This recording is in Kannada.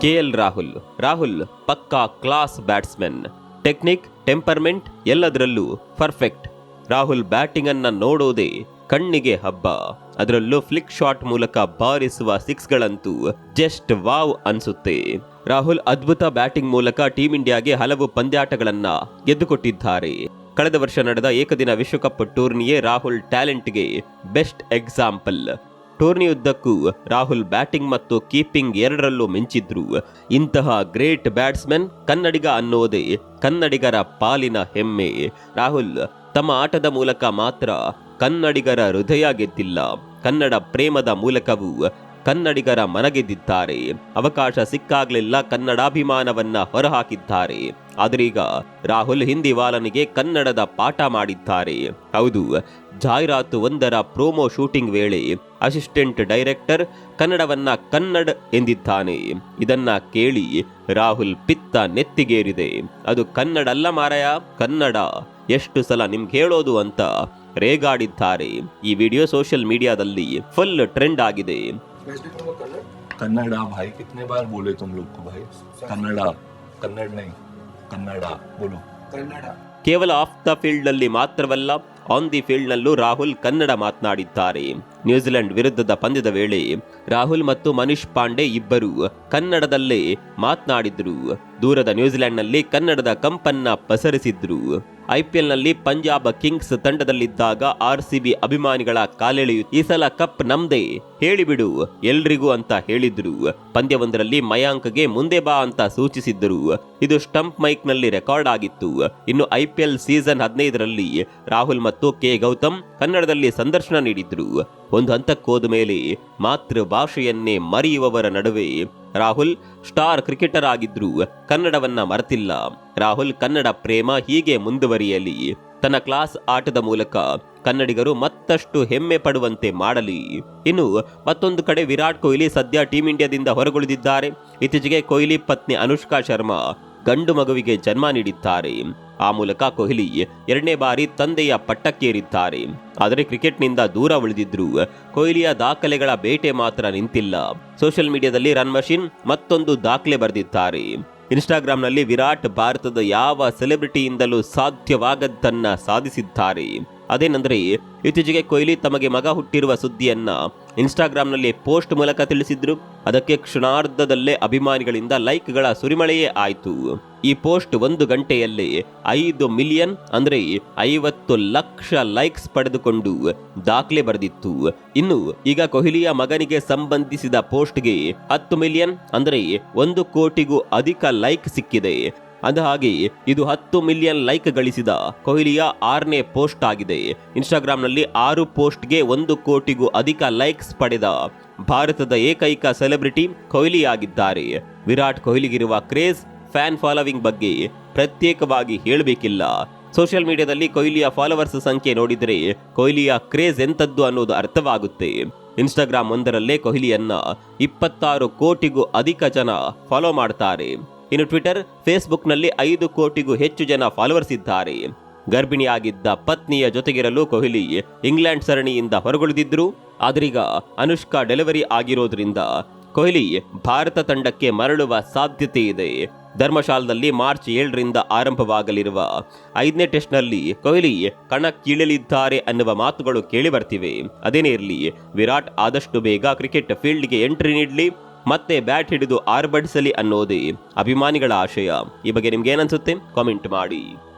ಕೆಎಲ್ ರಾಹುಲ್ ರಾಹುಲ್ ಪಕ್ಕಾ ಕ್ಲಾಸ್ ಬ್ಯಾಟ್ಸ್ಮನ್ ಟೆಕ್ನಿಕ್ ಟೆಂಪರ್ಮೆಂಟ್ ಎಲ್ಲದರಲ್ಲೂ ಪರ್ಫೆಕ್ಟ್ ರಾಹುಲ್ ಬ್ಯಾಟಿಂಗ್ ಅನ್ನ ನೋಡೋದೇ ಕಣ್ಣಿಗೆ ಹಬ್ಬ. ಅದರಲ್ಲೂ ಫ್ಲಿಕ್ ಶಾಟ್ ಮೂಲಕ ಬಾರಿಸುವ ಸಿಕ್ಸ್ಗಳಂತೂ ಜಸ್ಟ್ ವಾವ್ ಅನ್ಸುತ್ತೆ. ರಾಹುಲ್ ಅದ್ಭುತ ಬ್ಯಾಟಿಂಗ್ ಮೂಲಕ ಟೀಂ ಇಂಡಿಯಾಗೆ ಹಲವು ಪಂದ್ಯಾಟಗಳನ್ನ ಗೆದ್ದುಕೊಟ್ಟಿದ್ದಾರೆ. ಕಳೆದ ವರ್ಷ ನಡೆದ ಏಕದಿನ ವಿಶ್ವಕಪ್ ಟೂರ್ನಿಯೇ ರಾಹುಲ್ ಟ್ಯಾಲೆಂಟ್ಗೆ ಬೆಸ್ಟ್ ಎಕ್ಸಾಂಪಲ್ ಟೂರ್ನಿಯುದ್ದಕ್ಕೂ ರಾಹುಲ್ ಬ್ಯಾಟಿಂಗ್ ಮತ್ತು ಕೀಪಿಂಗ್ ಎರಡರಲ್ಲೂ ಮಿಂಚಿದ್ರು. ಇಂತಹ ಗ್ರೇಟ್ ಬ್ಯಾಟ್ಸ್ಮನ್ ಕನ್ನಡಿಗ ಅನ್ನೋದೇ ಕನ್ನಡಿಗರ ಪಾಲಿನ ಹೆಮ್ಮೆ. ರಾಹುಲ್ ತಮ್ಮ ಆಟದ ಮೂಲಕ ಮಾತ್ರ ಕನ್ನಡಿಗರ ಹೃದಯ ಗೆದ್ದಿಲ್ಲ. ಕನ್ನಡ ಪ್ರೇಮದ ಮೂಲಕವೂ ಕನ್ನಡಿಗರ ಮನಗೆದ್ದಿದ್ದಾರೆ ಅವಕಾಶ ಸಿಕ್ಕಾಗಲಿಲ್ಲ, ಕನ್ನಡಾಭಿಮಾನವನ್ನ ಹೊರಹಾಕಿದ್ದಾರೆ. ಆದರೀಗ ರಾಹುಲ್ ಹಿಂದಿ ವಾಲನಿಗೆ ಕನ್ನಡದ ಪಾಠ ಮಾಡಿದ್ದಾರೆ. ಹೌದು, ಜಾಹೀರಾತು ಒಂದರ ಪ್ರೋಮೋ ಶೂಟಿಂಗ್ ವೇಳೆ ಅಸಿಸ್ಟೆಂಟ್ ಡೈರೆಕ್ಟರ್ ಕನ್ನಡವನ್ನ ಕನ್ನಡ ಎಂದಿದ್ದಾನೆ. ಇದನ್ನ ಕೇಳಿ ರಾಹುಲ್ ಪಿತ್ತ ನೆತ್ತಿಗೇರಿದೆ. ಅದು ಕನ್ನಡ ಅಲ್ಲ ಮಾರಾಯ, ಕನ್ನಡ. ಎಷ್ಟು ಸಲ ನಿಮ್ಗೆ ಹೇಳೋದು ಅಂತ ರೇಗಾಡಿದ್ದಾರೆ. ಈ ವಿಡಿಯೋ ಸೋಷಿಯಲ್ ಮೀಡಿಯಾದಲ್ಲಿ ಫುಲ್ ಟ್ರೆಂಡ್ ಆಗಿದೆ. कन्नड़ा भाई कितने बार बोले तुम लोग को भाई कन्नड़ा कन्नड़ नहीं कन्नड़ा बोलो ಕೇವಲ ಆಫ್ ದ ಫೀಲ್ಡ್ ನಲ್ಲಿ ಮಾತ್ರವಲ್ಲ ಆನ್ ದಿ ಫೀಲ್ಡ್ ನಲ್ಲೂ ರಾಹುಲ್ ಕನ್ನಡ ಮಾತನಾಡಿದ್ದಾರೆ ನ್ಯೂಜಿಲೆಂಡ್ ವಿರುದ್ಧದ ಪಂದ್ಯದ ವೇಳೆ ರಾಹುಲ್ ಮತ್ತು ಮನೀಶ್ ಪಾಂಡೆ ಇಬ್ಬರು ಕನ್ನಡದಲ್ಲೇ ಮಾತನಾಡಿದ್ರು ದೂರದ ನ್ಯೂಜಿಲೆಂಡ್ನಲ್ಲಿ ಕನ್ನಡದ ಕಂಪನ್ನ ಪಸರಿಸಿದ್ರು ಐಪಿಎಲ್ನಲ್ಲಿ ಪಂಜಾಬ್ ಕಿಂಗ್ಸ್ ತಂಡದಲ್ಲಿದ್ದಾಗ ಆರ್ ಸಿ ಬಿ ಅಭಿಮಾನಿಗಳ ಕಾಲೆಳೆಯು ಈ ಸಲ ಕಪ್ ನಮ್ದೇ ಹೇಳಿಬಿಡು ಎಲ್ರಿಗೂ ಅಂತ ಹೇಳಿದ್ರು. ಪಂದ್ಯವೊಂದರಲ್ಲಿ ಮಯಾಂಕ್ಗೆ ಮುಂದೆ ಬಾ ಅಂತ ಸೂಚಿಸಿದ್ದರು. ಇದು ಸ್ಟಂಪ್ ಮೈಕ್ನಲ್ಲಿ ರೆಕಾರ್ಡ್ ಆಗಿತ್ತು. ಇನ್ನು ಐಪಿಎಲ್ ಸೀಸನ್ ಹದಿನೈದರಲ್ಲಿ ರಾಹುಲ್ ಮತ್ತು ಕೆ ಗೌತಮ್ ಕನ್ನಡದಲ್ಲಿ ಸಂದರ್ಶನ ನೀಡಿದ್ರು. ಒಂದು ಹಂತಕ್ಕೋದ ಮೇಲೆ ಮಾತೃ ಭಾಷೆಯನ್ನೇ ಮರೆಯುವವರ ನಡುವೆ ರಾಹುಲ್ ಸ್ಟಾರ್ ಕ್ರಿಕೆಟರ್ ಆಗಿದ್ರು. ಕನ್ನಡವನ್ನ ಮರೆತಿಲ್ಲ. ರಾಹುಲ್ ಕನ್ನಡ ಪ್ರೇಮ ಹೀಗೆ ಮುಂದುವರಿಯಲಿ. ತನ್ನ ಕ್ಲಾಸ್ ಆಟದ ಮೂಲಕ ಕನ್ನಡಿಗರು ಮತ್ತಷ್ಟು ಹೆಮ್ಮೆ ಪಡುವಂತೆ ಮಾಡಲಿ. ಇನ್ನು ಮತ್ತೊಂದು ಕಡೆ ವಿರಾಟ್ ಕೊಹ್ಲಿ ಸದ್ಯ ಟೀಂ ಇಂಡಿಯಾದಿಂದ ಹೊರಗುಳಿದಿದ್ದಾರೆ. ಇತ್ತೀಚೆಗೆ ಕೊಹ್ಲಿ ಪತ್ನಿ ಅನುಷ್ಕಾ ಶರ್ಮಾ ಗಂಡು ಮಗುವಿಗೆ ಜನ್ಮ ನೀಡಿದ್ದಾರೆ. ಆ ಮೂಲಕ ಕೊಹ್ಲಿ ಎರಡನೇ ಬಾರಿ ತಂದೆಯ ಪಟ್ಟಕ್ಕೇರಿದ್ದಾರೆ. ಆದರೆ ಕ್ರಿಕೆಟ್ನಿಂದ ದೂರ ಉಳಿದಿದ್ರು ಕೊಹ್ಲಿಯ ದಾಖಲೆಗಳ ಬೇಟೆ ಮಾತ್ರ ನಿಂತಿಲ್ಲ. ಸೋಷಿಯಲ್ ಮೀಡಿಯಾದಲ್ಲಿ ರನ್ ಮಷಿನ್ ಮತ್ತೊಂದು ದಾಖಲೆ ಬರೆದಿದ್ದಾರೆ. ಇನ್ಸ್ಟಾಗ್ರಾಂನಲ್ಲಿ ವಿರಾಟ್ ಭಾರತದ ಯಾವ ಸೆಲೆಬ್ರಿಟಿಯಿಂದಲೂ ಸಾಧ್ಯವಾಗದ್ದನ್ನ ಸಾಧಿಸಿದ್ದಾರೆ. ಅದೇನೆಂದರೆ, ಇತ್ತೀಚೆಗೆ ಕೊಹ್ಲಿ ತಮಗೆ ಮಗ ಹುಟ್ಟಿರುವ ಸುದ್ದಿಯನ್ನ ಇನ್ಸ್ಟಾಗ್ರಾಂನಲ್ಲಿ ಪೋಸ್ಟ್ ಮೂಲಕ ತಿಳಿಸಿದ್ರು. ಅದಕ್ಕೆ ಕ್ಷಣಾರ್ಧದಲ್ಲೇ ಅಭಿಮಾನಿಗಳಿಂದ ಲೈಕ್ಗಳ ಸುರಿಮಳೆಯೇ ಆಯಿತು. ಈ ಪೋಸ್ಟ್ ಒಂದು ಗಂಟೆಯಲ್ಲಿ ಐದು ಮಿಲಿಯನ್ ಅಂದ್ರೆ ಐವತ್ತು ಲಕ್ಷ ಲೈಕ್ಸ್ ಪಡೆದುಕೊಂಡು ದಾಖಲೆ ಬರೆದಿತ್ತು. ಇನ್ನು ಈಗ ಕೊಹ್ಲಿಯ ಮಗನಿಗೆ ಸಂಬಂಧಿಸಿದ ಪೋಸ್ಟ್ಗೆ ಹತ್ತು ಮಿಲಿಯನ್ ಅಂದ್ರೆ ಒಂದು ಕೋಟಿಗೂ ಅಧಿಕ ಲೈಕ್ ಸಿಕ್ಕಿದೆ. ಅಂದ ಹಾಗೆ ಇದು ಹತ್ತು ಮಿಲಿಯನ್ ಲೈಕ್ ಗಳಿಸಿದ ಕೊಹ್ಲಿಯ ಆರನೇ ಪೋಸ್ಟ್ ಆಗಿದೆ. ಇನ್ಸ್ಟಾಗ್ರಾಂನಲ್ಲಿ ಆರು ಪೋಸ್ಟ್ಗೆ ಒಂದು ಕೋಟಿಗೂ ಅಧಿಕ ಲೈಕ್ಸ್ ಪಡೆದ ಭಾರತದ ಏಕೈಕ ಸೆಲೆಬ್ರಿಟಿ ಕೊಹ್ಲಿ ಆಗಿದ್ದಾರೆ ವಿರಾಟ್ ಕೊಹ್ಲಿಗಿರುವ ಕ್ರೇಜ್, ಫ್ಯಾನ್ ಫಾಲೋವಿಂಗ್ ಬಗ್ಗೆ ಪ್ರತ್ಯೇಕವಾಗಿ ಹೇಳಬೇಕಿಲ್ಲ. ಸೋಷಿಯಲ್ ಮೀಡಿಯಾದಲ್ಲಿ ಕೊಹ್ಲಿಯ ಫಾಲೋವರ್ಸ್ ಸಂಖ್ಯೆ ನೋಡಿದರೆ ಕೊಹ್ಲಿಯ ಕ್ರೇಜ್ ಎಂತದ್ದು ಅನ್ನೋದು ಅರ್ಥವಾಗುತ್ತೆ. ಇನ್ಸ್ಟಾಗ್ರಾಮ್ ಒಂದರಲ್ಲೇ ಕೊಹ್ಲಿಯನ್ನ ಇಪ್ಪತ್ತಾರು ಕೋಟಿಗೂ ಅಧಿಕ ಜನ ಫಾಲೋ ಮಾಡ್ತಾರೆ. ಇನ್ನು ಟ್ವಿಟರ್ ಫೇಸ್ಬುಕ್ನಲ್ಲಿ ಐದು ಕೋಟಿಗೂ ಹೆಚ್ಚು ಜನ ಫಾಲೋವರ್ಸ್ ಇದ್ದಾರೆ. ಗರ್ಭಿಣಿಯಾಗಿದ್ದ ಪತ್ನಿಯ ಜೊತೆಗಿರಲು ಕೊಹ್ಲಿ ಇಂಗ್ಲೆಂಡ್ ಸರಣಿಯಿಂದ ಹೊರಗುಳಿದಿದ್ರು. ಆದ್ರೀಗ ಅನುಷ್ಕಾ ಡೆಲಿವರಿ ಆಗಿರೋದ್ರಿಂದ ಕೊಹ್ಲಿ ಭಾರತ ತಂಡಕ್ಕೆ ಮರಳುವ ಸಾಧ್ಯತೆ ಇದೆ. ಧರ್ಮಶಾಲದಲ್ಲಿ ಮಾರ್ಚ್ ಏಳರಿಂದ ಆರಂಭವಾಗಲಿರುವ ಐದನೇ ಟೆಸ್ಟ್ನಲ್ಲಿ ಕೊಹ್ಲಿ ಕಣಕ್ಕಿಳಿಯಲಿದ್ದಾರೆ ಅನ್ನುವ ಮಾತುಗಳು ಕೇಳಿ ಬರ್ತಿವೆ. ಅದೇನೇ ಇರಲಿ, ವಿರಾಟ್ ಆದಷ್ಟು ಬೇಗ ಕ್ರಿಕೆಟ್ ಫೀಲ್ಡ್ಗೆ ಎಂಟ್ರಿ ನೀಡಲಿ. ಮತ್ತೆ ಬ್ಯಾಟ್ ಹಿಡಿದು ಆರ್ಭಟಿಸಲಿ ಅನ್ನೋದೇ ಅಭಿಮಾನಿಗಳ ಆಶಯ. ಈ ಬಗ್ಗೆ ನಿಮ್ಗೆ ಏನನ್ಸುತ್ತೆ ಕಾಮೆಂಟ್ ಮಾಡಿ.